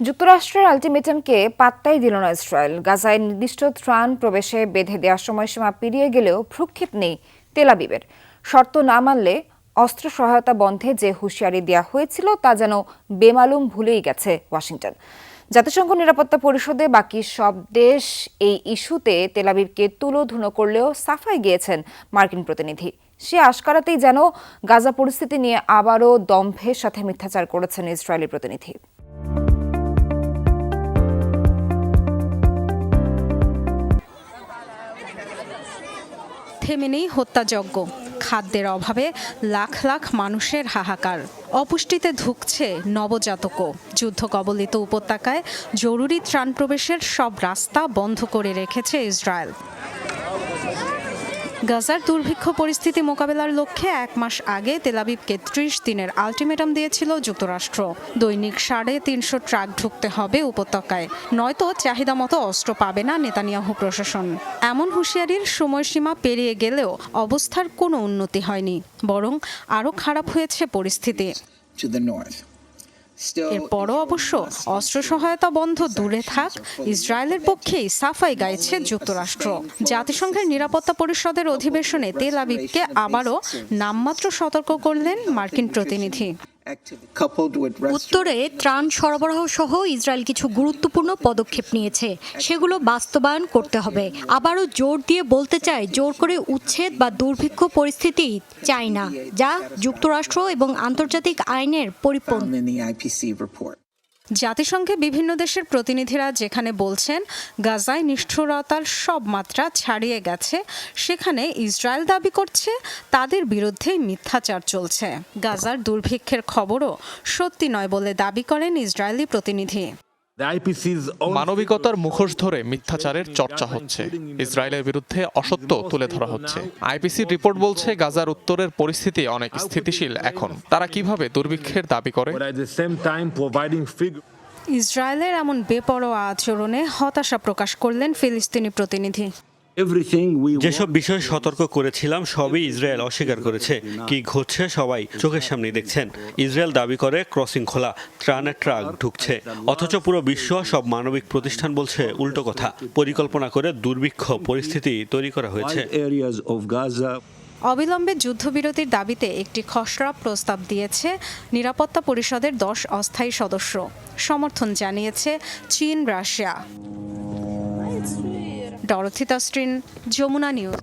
যুক্তরাষ্ট্রের আলটিমেটামকে পাত্তাই দিল না ইসরায়েল। গাজায় নির্দিষ্ট ত্রাণ প্রবেশে বেঁধে দেওয়ার সময়সীমা পেরিয়ে গেলেও ভ্রুক্ষেপ নেই তেলাবিবের শর্ত না মানলে অস্ত্র সহায়তা বন্ধে যে হুঁশিয়ারি দেওয়া হয়েছিল তা যেন বেমালুম ভুলেই গেছে ওয়াশিংটন। জাতিসংঘ নিরাপত্তা পরিষদে বাকি সব দেশ এই ইস্যুতে তেলাবিবকে তুলোধুনো করলেও সাফাই গিয়েছেন মার্কিন প্রতিনিধি। সে আশকারাতেই যেন গাজা পরিস্থিতি নিয়ে আবারও দম্ভের সাথে মিথ্যাচার করেছেন ইসরায়েলি প্রতিনিধি। থেমে নেই হত্যাযজ্ঞ। খাদ্যের অভাবে লাখ লাখ মানুষের হাহাকার। অপুষ্টিতে ধুকছে নবজাতকও। যুদ্ধ কবলিত উপত্যকায় জরুরি ত্রাণ প্রবেশের সব রাস্তা বন্ধ করে রেখেছে ইসরায়েল। গাজার দুর্ভিক্ষ পরিস্থিতি মোকাবেলার লক্ষ্যে এক মাস আগে তেলাবিবকে ত্রিশ দিনের আলটিমেটাম দিয়েছিল যুক্তরাষ্ট্র। দৈনিক সাড়ে তিনশো ট্রাক ঢুকতে হবে উপত্যকায়। নয়তো চাহিদা মতো অস্ত্র পাবে না নেতানিয়াহু প্রশাসন। এমন হুঁশিয়ারির সময়সীমা পেরিয়ে গেলেও অবস্থার কোনো উন্নতি হয়নি, বরং আরও খারাপ হয়েছে পরিস্থিতি। এরপরও অবশ্য অস্ত্র সহায়তা বন্ধ দূরে থাক ইসরায়েলের পক্ষেই সাফাই গাইছে যুক্তরাষ্ট্র। জাতিসংঘের নিরাপত্তা পরিষদের অধিবেশনে তেল আবিবকে আবারও নামমাত্র সতর্ক করলেন মার্কিন প্রতিনিধি। উত্তরে ত্রাণ সরবরাহ সহ ইসরায়েল কিছু গুরুত্বপূর্ণ পদক্ষেপ নিয়েছে। সেগুলো বাস্তবায়ন করতে হবে। আবারও জোর দিয়ে বলতে চাই জোর করে উচ্ছেদ বা দুর্ভিক্ষ পরিস্থিতি চাই না যা যুক্তরাষ্ট্র এবং আন্তর্জাতিক আইনের পরিপন্থী। জাতিসংঘে বিভিন্ন দেশের প্রতিনিধিরা যেখানে বলছেন, গাজায় নিষ্ঠুরতার সব মাত্রা ছাড়িয়ে গেছে, সেখানে ইসরায়েল দাবি করছে তাদের বিরুদ্ধেই মিথ্যাচার চলছে। গাজার দুর্ভিক্ষের খবরও সত্যি নয় বলে দাবি করেন ইসরায়েলি প্রতিনিধি। মানবিকতার মুখোশ ধরে মিথ্যাচারের চর্চা হচ্ছে। ইসরায়েলের বিরুদ্ধে অসত্য তুলে ধরা হচ্ছে। আইপিসির রিপোর্ট বলছে গাজার উত্তরের পরিস্থিতি অনেক স্থিতিশীল এখন। তারা কীভাবে দুর্ভিক্ষের দাবি করে. ইসরায়েলের এমন বেপরোয়া আচরণে হতাশা প্রকাশ করলেন ফিলিস্তিনি প্রতিনিধি। যেসব বিষয়ে সতর্ক করেছিলাম সবই ইসরায়েল অস্বীকার করেছে। কি ঘটছে সবাই চোখের সামনে দেখছেন। ইসরায়েল দাবি করে ক্রসিং খোলা ত্রাণের ট্রাক ঢুকছে। অথচ পুরো বিশ্ব সব মানবিক প্রতিষ্ঠান বলছে উল্টো কথা। পরিকল্পনা করে দুর্ভিক্ষ পরিস্থিতি তৈরি করা হয়েছে। অবিলম্বে যুদ্ধবিরতির দাবিতে একটি খসড়া প্রস্তাব দিয়েছে নিরাপত্তা পরিষদের দশ অস্থায়ী সদস্য। সমর্থন জানিয়েছে চীন রাশিয়া। Dorothy Jamuna news.